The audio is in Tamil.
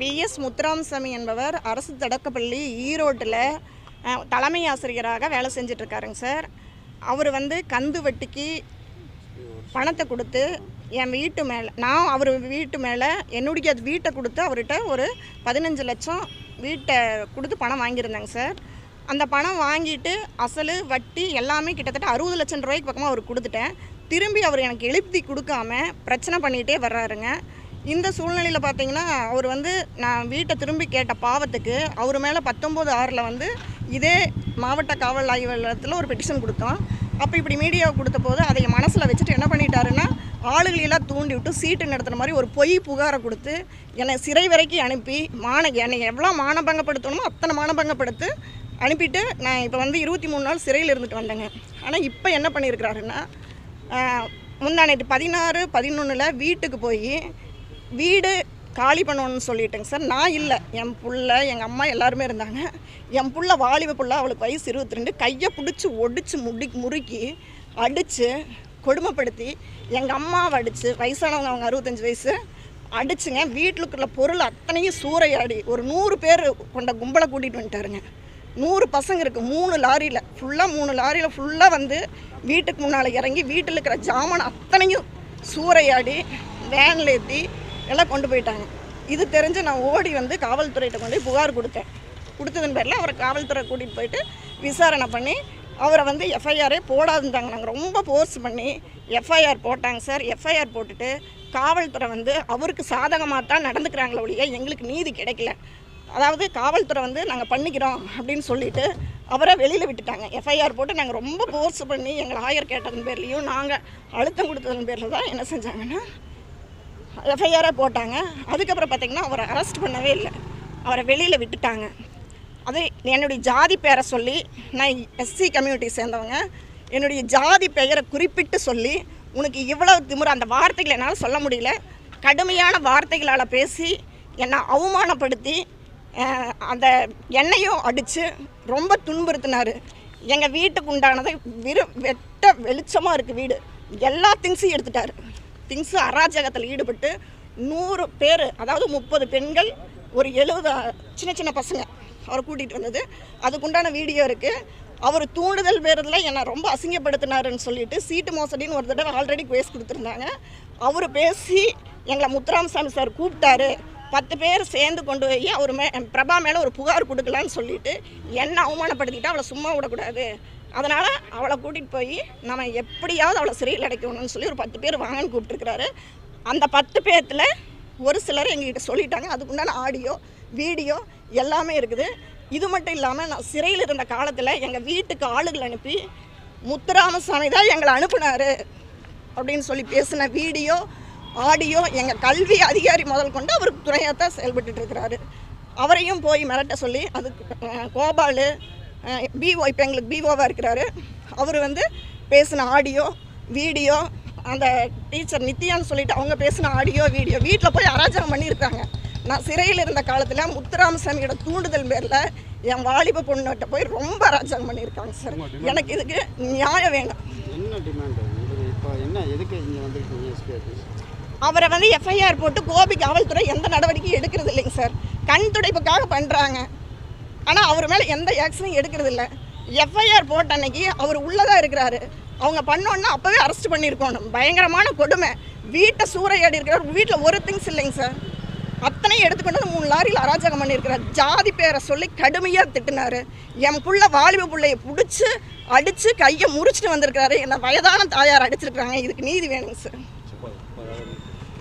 விஎஸ் முத்துராமசாமி என்பவர் அரசு தொடக்கப்பள்ளி ஈரோட்டில் தலைமை ஆசிரியராக வேலை செஞ்சிட்ருக்காருங்க சார். அவர் வந்து கந்து வட்டிக்கு பணத்தை கொடுத்து என் வீட்டு மேலே நான் அவர் வீட்டு மேலே என்னுடைய வீட்டை கொடுத்து அவர்கிட்ட ஒரு பதினஞ்சு லட்சம் வீட்டை கொடுத்து பணம் வாங்கியிருந்தேங்க சார். அந்த பணம் வாங்கிட்டு அசல் வட்டி எல்லாமே கிட்டத்தட்ட அறுபது லட்சம் ரூபாய்க்கு பக்கமாக அவர் கொடுத்துட்டேன். திரும்பி அவர் எனக்கு எழுப்பி கொடுக்காம பிரச்சனை பண்ணிகிட்டே வர்றாருங்க. இந்த சூழ்நிலையில் பார்த்தீங்கன்னா அவர் வந்து நான் வீட்டை திரும்பி கேட்ட பாவத்துக்கு அவர் மேலே பத்தொம்போது ஆறில் வந்து இதே மாவட்ட காவல் ஆய்வாளத்தில் ஒரு பெட்டிஷன் கொடுத்தோம். அப்போ இப்படி மீடியாவுக்கு கொடுத்த போது அதை மனசில் வச்சுட்டு என்ன பண்ணிட்டாருன்னா ஆளுகளெல்லாம் தூண்டி விட்டு சீட்டு நடத்துகிற மாதிரி ஒரு பொய் புகாரை கொடுத்து என்னை சிறை வரைக்கும் அனுப்பி மான என்னை எவ்வளோ மானபங்கப்படுத்தணுமோ அத்தனை மானபங்கப்படுத்து அனுப்பிட்டு நான் இப்போ வந்து இருபத்தி மூணு நாள் சிறையில் இருந்துட்டு வந்தேங்க. ஆனால் இப்போ என்ன பண்ணியிருக்கிறாருன்னா முந்தானேட்டு பதினாறு பதினொன்றில் வீட்டுக்கு போய் வீடு காலி பண்ணணும்னு சொல்லிட்டேங்க சார். நான் இல்லை. என் புள்ள எங்கள் அம்மா எல்லாருமே இருந்தாங்க. என் புள்ள வாலிப புள்ள அவளுக்கு வயசு இருபத்தி ரெண்டு கையை பிடிச்சி ஒடிச்சு முடி முறுக்கி அடித்து கொடுமைப்படுத்தி எங்கள் அம்மாவை அடித்து வயசானவங்க அவங்க அறுபத்தஞ்சு வயசு அடிச்சுங்க. வீட்டுக்குள்ள பொருள் அத்தனையும் சூறையாடி ஒரு நூறு பேர் கொண்ட கும்பலை கூட்டிகிட்டு வந்துட்டாருங்க. நூறு பசங்க இருக்குது மூணு லாரியில் ஃபுல்லாக மூணு லாரியில் ஃபுல்லாக வந்து வீட்டுக்கு முன்னால் இறங்கி வீட்டில் இருக்கிற ஜாமான் அத்தனையும் சூறையாடி வேனில் ஏற்றி எல்லாம் கொண்டு போயிட்டாங்க. இது தெரிஞ்சு நான் ஓடி வந்து காவல்துறையிட்ட கொண்டு போய் புகார் கொடுத்தேன். கொடுத்ததன் பேரில் அவரை காவல்துறை கூட்டிகிட்டு போயிட்டு விசாரணை பண்ணி அவரை வந்து எஃப்ஐஆரே போடாதுந்தாங்க நாங்கள் ரொம்ப ஃபோர்ஸ் பண்ணி எஃப்ஐஆர் போட்டாங்க சார். எஃப்ஐஆர் போட்டுட்டு காவல்துறை வந்து அவருக்கு சாதகமாக தான் நடந்துக்கிறாங்களே ஒழிய எங்களுக்கு நீதி கிடைக்கல. அதாவது காவல்துறை வந்து நாங்கள் பண்ணிக்கிறோம் அப்படின்னு சொல்லிட்டு அவரை வெளியில் விட்டுட்டாங்க. எஃப்ஐஆர் போட்டு நாங்கள் ரொம்ப ஃபோர்ஸ் பண்ணி எங்களை ஆயர் கேட்டதன் பேர்லேயும் நாங்கள் அழுத்தம் கொடுத்ததன் பேரில் தான் என்ன செஞ்சாங்கன்னா எஃப்ஐஆராக போட்டாங்க. அதுக்கப்புறம் பார்த்திங்கன்னா அவரை அரெஸ்ட் பண்ணவே இல்லை. அவரை வெளியில் விட்டுட்டாங்க. அது என்னுடைய ஜாதி பேரை சொல்லி நான் எஸ்சி கம்யூனிட்டி சேர்ந்தவங்க. என்னுடைய ஜாதி பெயரை குறிப்பிட்டு சொல்லி உனக்கு இவ்வளவு திமுறை அந்த வார்த்தைகளை என்னால் சொல்ல முடியல. கடுமையான வார்த்தைகளால் பேசி என்னை அவமானப்படுத்தி அந்த எண்ணெயும் அடித்து ரொம்ப துன்புறுத்தினார். எங்கள் வீட்டுக்கு உண்டானதை விரு வெட்ட வெளிச்சமாக இருக்குது வீடு. எல்லா திங்ஸையும் எடுத்துட்டாரு. திங்ஸு அராஜகத்தில் ஈடுபட்டு நூறு பேர் அதாவது முப்பது பெண்கள் ஒரு எழுபது சின்ன சின்ன பசங்க அவரை கூட்டிகிட்டு வந்தது. அதுக்குண்டான வீடியோ இருக்குது அவர் தூண்டுதல் பேரில் என்னை ரொம்ப அசிங்கப்படுத்தினாருன்னு சொல்லிட்டு சீட்டு மோசடின்னு ஒரு தடவை ஆல்ரெடி கேஸ் கொடுத்துருந்தாங்க. அவர் பேசி எங்களை முத்துராமசாமி சார் கூப்பிட்டாரு. பத்து பேர் சேர்ந்து கொண்டு போய் அவர் மே பிரபா மேலே ஒரு புகார் கொடுக்கலான்னு சொல்லிட்டு என்னை அவமானப்படுத்திக்கிட்டு அவளை சும்மா விடக்கூடாது. அதனால் அவளை கூட்டிகிட்டு போய் நம்ம எப்படியாவது அவளை சிறையில் அடைக்கணும்னு சொல்லி ஒரு பத்து பேர் வாங்கன்னு கூப்பிட்டுருக்கிறாரு. அந்த பத்து பேர்த்தில் ஒரு சிலர் எங்ககிட்ட சொல்லிட்டாங்க. அதுக்குண்டான ஆடியோ வீடியோ எல்லாமே இருக்குது. இது மட்டும் இல்லாமல் நான் சிறையில் இருந்த காலத்தில் எங்கள் வீட்டுக்கு ஆளுகள் அனுப்பி முத்துராமசாமி தான் எங்களை அனுப்புனார் அப்படின்னு சொல்லி பேசின வீடியோ ஆடியோ எங்கள் கல்வி அதிகாரி முதல் கொண்டு அவருக்கு துணையாக தான் செயல்பட்டுட்டு இருக்கிறாரு. அவரையும் போய் மிரட்ட சொல்லி அதுக்கு கோபாலு பிஓ இப்போ எங்களுக்கு பிஓவாக இருக்கிறாரு. அவர் வந்து பேசின ஆடியோ வீடியோ அந்த டீச்சர் நித்யான்னு சொல்லிட்டு அவங்க பேசின ஆடியோ வீடியோ வீட்டில் போய் அராஜகம் பண்ணியிருக்காங்க. நான் சிறையில் இருந்த காலத்தில் முத்துராமசாமியோட தூண்டுதல் பேரில் என் வாலிப பொண்ணுகிட்ட போய் ரொம்ப அராஜகம் பண்ணியிருக்காங்க சார். எனக்கு இதுக்கு நியாயம் வேணும். அவரை வந்து எஃப்ஐஆர் போட்டு கோபி காவல்துறை எந்த நடவடிக்கையும் எடுக்கிறது இல்லைங்க சார். கண் துடைப்புக்காக பண்ணுறாங்க ஆனால் அவர் மேலே எந்த ஆக்ஷனும் எடுக்கிறது இல்லை. எஃப்ஐஆர் போட்ட அன்னைக்கு அவர் உள்ளதாக இருக்கிறாரு. அவங்க பண்ணோன்னா அப்போவே அரெஸ்ட் பண்ணியிருக்கணும். பயங்கரமான கொடுமை. வீட்டை சூறையாடி இருக்கிறார். வீட்டில் ஒரு திங்ஸ் இல்லைங்க சார் அத்தனையும் எடுத்துக்கொண்டு மூணு லாரியில் அராஜகம் பண்ணியிருக்கிறார். ஜாதி பேரை சொல்லி கடுமையாக திட்டினார். என் புள்ள வாலிப பிள்ளைய பிடிச்சி அடித்து கையை முறிச்சிட்டு வந்திருக்கிறாரு. என்னை வயதான தாயார் அடிச்சிருக்கிறாங்க. இதுக்கு நீதி வேணுங்க சார்